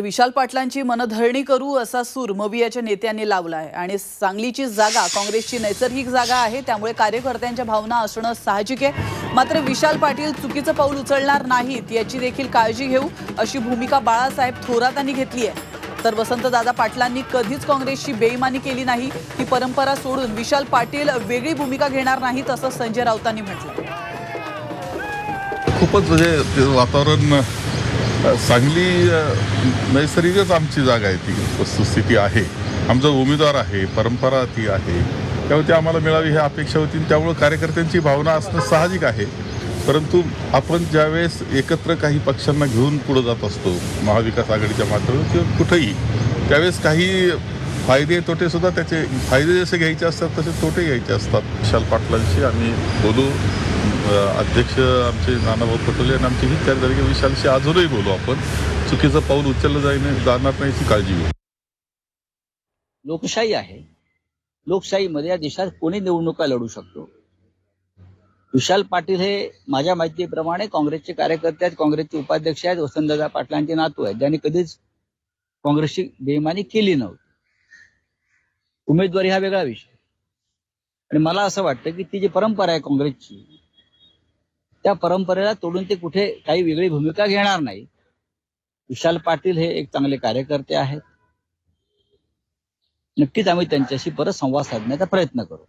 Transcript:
तर विशाल पाटलांची मनधरणी करू असा सूर मवियाच्या नेत्यांनी लावला आहे आणि सांगलीची जागा काँग्रेसची नैसर्गिक जागा आहे त्यामुळे कार्यकर्त्यांच्या भावना असणं साहजिक आहे. मात्र विशाल पाटील चुकीचं पाऊल उचलणार नाहीत याची देखील काळजी घेऊ अशी भूमिका बाळासाहेब थोरातांनी घेतली आहे. तर वसंतदादा पाटलांनी कधीच काँग्रेसची बेईमानी केली नाही ही परंपरा सोडून विशाल पाटील वेगळी भूमिका घेणार नाहीत असं संजय राऊतांनी म्हटलं. खूपच म्हणजे वातावरण सांगली चांगली नैसर्गिकच आमची जागा आहे ती. वस्तुस्थिती आहे. आमचा उमेदवार आहे परंपरा ती आहे. त्यामुळे ती आम्हाला मिळावी ही अपेक्षा होती आणि त्यामुळे कार्यकर्त्यांची भावना असणं साहजिक आहे. परंतु आपण ज्यावेळेस एकत्र काही पक्षांना घेऊन पुढे जात असतो महाविकास आघाडीच्या माध्यमातून किंवा कुठंही त्यावेळेस काही फायदे तोटे सुद्धा त्याचे फायदे जसे घ्यायचे असतात तसे तोटे घ्यायचे असतात. विशाल पाटलांशी आम्ही बोलू. अध्यक्ष आमचे नानाभाऊ पटोले आणि आमची हीच तयारी झाली की विशालशी अजूनही बोलू आपण. चुकीचं पाऊल उचललं जाईन जाणार नाही याची काळजी घेऊ. लोकशाही आहे. लोकशाहीमध्ये या देशात कोणी निवडणुका लढू शकतो? विशाल पाटील हे माझ्या माहितीप्रमाणे काँग्रेसचे कार्यकर्ते आहेत काँग्रेसचे उपाध्यक्ष आहेत वसंतदादा पाटलांचे नातू आहेत. ज्यांनी कधीच काँग्रेसची बेईमानी केली नव्हती. उमेदवारी हा वेगळा विषय. आणि मला असं वाटतं की ती जी परंपरा आहे काँग्रेसची त्या परंपरेला तोडून ते कुठे काही वेगळी भूमिका घेणार नाही. विशाल पाटील हे एक चांगले कार्यकर्ते आहेत. नक्कीच आम्ही त्यांच्याशी परत संवाद साधण्याचा प्रयत्न करू.